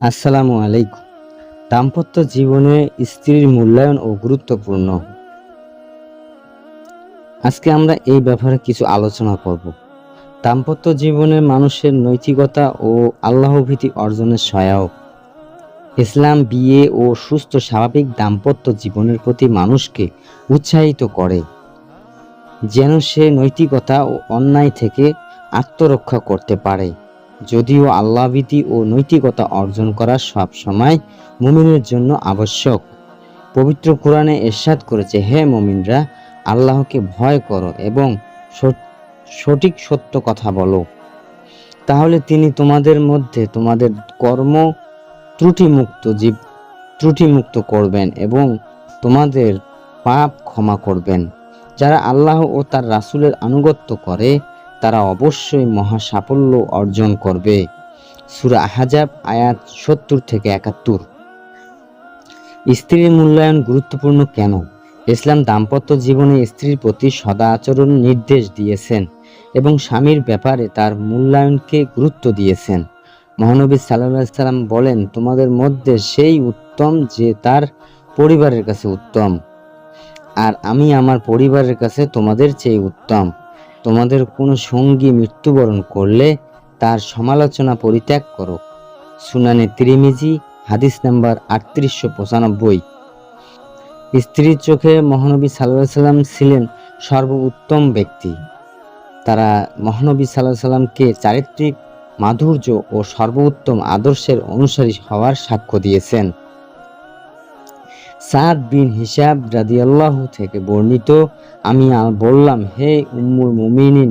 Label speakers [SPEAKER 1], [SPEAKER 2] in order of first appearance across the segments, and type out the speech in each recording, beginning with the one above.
[SPEAKER 1] আসসালামু আলাইকুম। দাম্পত্য জীবনে স্ত্রীর মূল্যায়ন ও গুরুত্বপূর্ণ। আজকে আমরা এই ব্যাপারে কিছু আলোচনা করব। দাম্পত্য জীবনে মানুষের নৈতিকতা ও আল্লাহভীতি অর্জনের সহায়ক। ইসলাম, বিয়ে ও সুস্থ স্বাভাবিক দাম্পত্য জীবনের প্রতি মানুষকে উৎসাহিত করে। যেন সে নৈতিকতা ও অন্যায় থেকে আত্মরক্ষা করতে পারে। যদিও আল্লাহভীতি ও নৈতিকতা অর্জন করা সব সময় মুমিনের জন্য আবশ্যক। পবিত্র কোরআনে এরশাদ করেছে, হে মুমিনরা, আল্লাহকে ভয় করো এবং সঠিক সত্য কথা বলো। তাহলে তিনি তোমাদের মধ্যে তোমাদের কর্ম ত্রুটিমুক্ত জীব ত্রুটিমুক্ত করবেন এবং তোমাদের পাপ ক্ষমা করবেন। যারা আল্লাহ ও তার রাসূলের আনুগত্য করে তারা অবশ্যই মহা সাফল্য অর্জন করবে। সূরা আহাজাব, আয়াত সত্তর থেকে একাত্তর। স্ত্রীর মূল্যায়ন গুরুত্বপূর্ণ কেন? ইসলাম দাম্পত্য জীবনে স্ত্রীর প্রতি সদা আচরণ নির্দেশ দিয়েছেন এবং স্বামীর ব্যাপারে তার মূল্যায়নকে গুরুত্ব দিয়েছেন। মহানবী সাল্লাহ সাল্লাম বলেন, তোমাদের মধ্যে সেই উত্তম যে তার পরিবারের কাছে উত্তম, আর আমি আমার পরিবারের কাছে তোমাদের চেয়ে উত্তম। তোমাদের কোনো সঙ্গী মৃত্যুবরণ করলে তার সমালোচনা পরিত্যাগ করো। সুনানে ত্রিমিজি, হাদিস নাম্বার আটত্রিশশো পঁচানব্বই। স্ত্রীর চোখে মহানবী সাল্লাহ সাল্লাম ছিলেন সর্বোত্তম ব্যক্তি। তারা মহানবী সাল্লাহ সাল্লামকে চারিত্রিক, মাধুর্য ও সর্বোত্তম আদর্শের অনুসারী হওয়ার সাক্ষ্য দিয়েছেন। সাদ বিন হিসাব রাদিয়াল্লাহু থেকে বর্ণিত, আমি বললাম, হে উম্মুল মুমিনিন,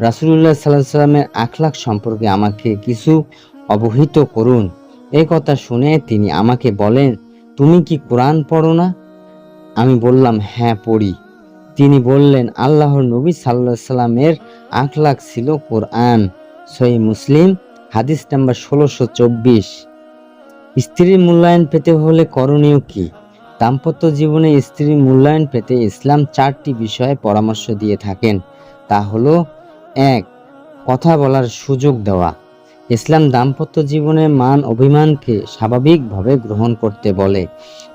[SPEAKER 1] রাসূলুল্লাহ সাল্লাল্লাহু আলাইহি সাল্লামের আখলাক সম্পর্কে আমাকে কিছু অবহিত করুন। এই কথা শুনে তিনি আমাকে বলেন, তুমি কি কোরআন পড়ো না? আমি বললাম হ্যাঁ পড়ি। তিনি বললেন, আল্লাহর নবী আলাইহি সাল্লামের আখলাক ছিল কোরআন, সহি মুসলিম, হাদিস নাম্বার ষোলোশো চব্বিশ। স্ত্রীর মূল্যায়ন পেতে হলে করণীয় কি? দাম্পত্য জীবনে স্ত্রীর মূল্যায়ন পেতে ইসলাম চারটি বিষয়ে পরামর্শ দিয়ে থাকেন। তা হলো, এক, কথা বলার সুযোগ দেওয়া। ইসলাম দাম্পত্য জীবনের মান অভিমানকে স্বাভাবিকভাবে গ্রহণ করতে বলে।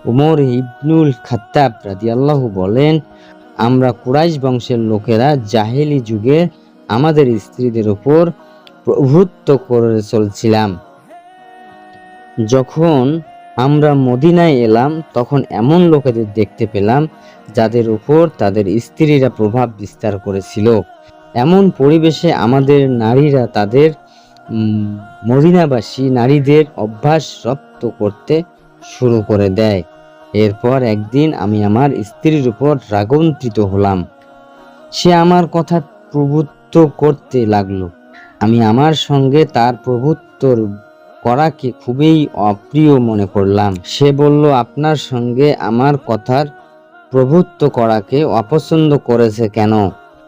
[SPEAKER 1] উমর ইবনুল খাত্তাব রাদিয়াল্লাহু বলেন, আমরা কুরাইশ বংশের লোকেরা জাহেলি যুগে আমাদের স্ত্রীদের উপর প্রভুত্ব করে চলছিলাম। যখন আমরা মদিনায় এলাম, তখন এমন লোকেদের দেখতে পেলাম, যাদের উপর তাদের স্ত্রীরা প্রভাব বিস্তার করেছিল। এমন পরিবেশে আমাদের নারীরা তাদের মদিনাবাসী নারীদের অভ্যাস রপ্ত করতে শুরু করে দেয়। এরপর একদিন আমি আমার স্ত্রীর উপর রাগন্ত্রিত হলাম। সে আমার কথা প্রভুত্ব করতে লাগল। আমি আমার সঙ্গে তার প্রভুত্বর করাকে খুবই অপ্রিয় মনে করলাম। সে বলল, আপনার সঙ্গে আমার কথার প্রভুত্ব করাকে অপছন্দ করেছে কেন?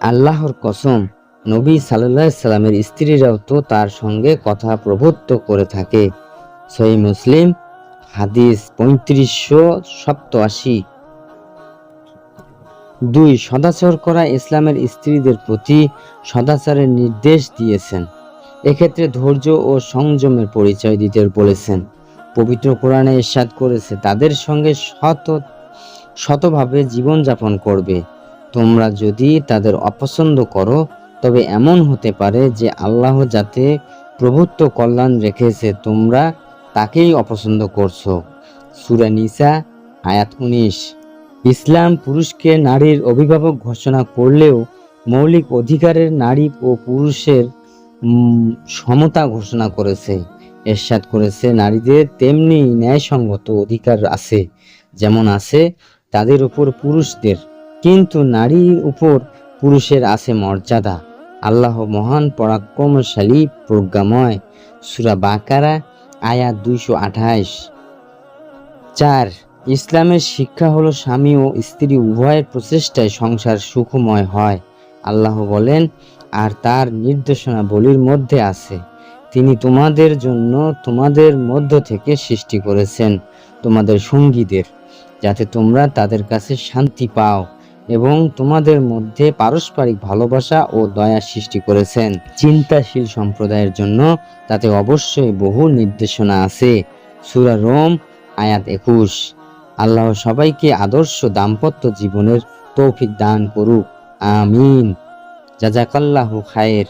[SPEAKER 1] আল্লাহর কসম, নবী সাল্লাহ সাল্লামের স্ত্রীরাও তো তার সঙ্গে কথা প্রভুত্ব করে থাকে। সহি মুসলিম, হাদিস পঁয়ত্রিশশো সপ্তআশি দুই, সদাচর করা ইসলামের স্ত্রীদের প্রতি সদাচারের নির্দেশ দিয়েছেন। এক্ষেত্রে ধৈর্য ও সংযমের পরিচয় দিতে বলেছেন। পবিত্র কোরআনে ইরশাদ করেছে, তাদের সঙ্গে শত, শতভাবে জীবনযাপন করবে। তোমরা যদি তাদের অপছন্দ করো, তবে এমন হতে পারে যে আল্লাহ যাতে প্রভুত্ব কল্যাণ রেখেছে, তোমরা তাকেই অপছন্দ করছ। সূরা নিসা, আয়াত উনিশ। ইসলাম পুরুষকে নারীর অভিভাবক ঘোষণা করলেও মৌলিক অধিকারের নারী ও পুরুষের সমতা ঘোষণা করেছে, এরশাদ করেছে। নারীদের তেমনি ন্যায়সঙ্গত অধিকার আছে, যেমন আছে তাদের উপর পুরুষদের। কিন্তু নারীর উপর পুরুষের আছে মর্যাদা। আল্লাহ মহান পরাক্রমশালী প্রজ্ঞাময়। সুরা বাকারা, আয়াত দুইশো আঠাইশ চার, ইসলামের শিক্ষা হলো স্বামী ও স্ত্রী উভয়ের প্রচেষ্টায় সংসার সুখময় হয়। আল্লাহ বলেন আর তার নির্দেশনা বলির মধ্যে আছে, তিনি তোমাদের জন্য তোমাদের মধ্য থেকে সৃষ্টি করেছেন তোমাদের সঙ্গীদের, যাতে তোমরা তাদের কাছে শান্তি পাও এবং তোমাদের মধ্যে পারস্পরিক ভালোবাসা ও দয়া সৃষ্টি করেছেন। চিন্তাশীল সম্প্রদায়ের জন্য তাতে অবশ্যই বহু নির্দেশনা আছে। সুরা রোম, আয়াত একুশ। আল্লাহ সবাইকে আদর্শ দাম্পত্য জীবনের তৌফিক দান করুক। আমিন। জাজাকাল্লাহু খায়ের।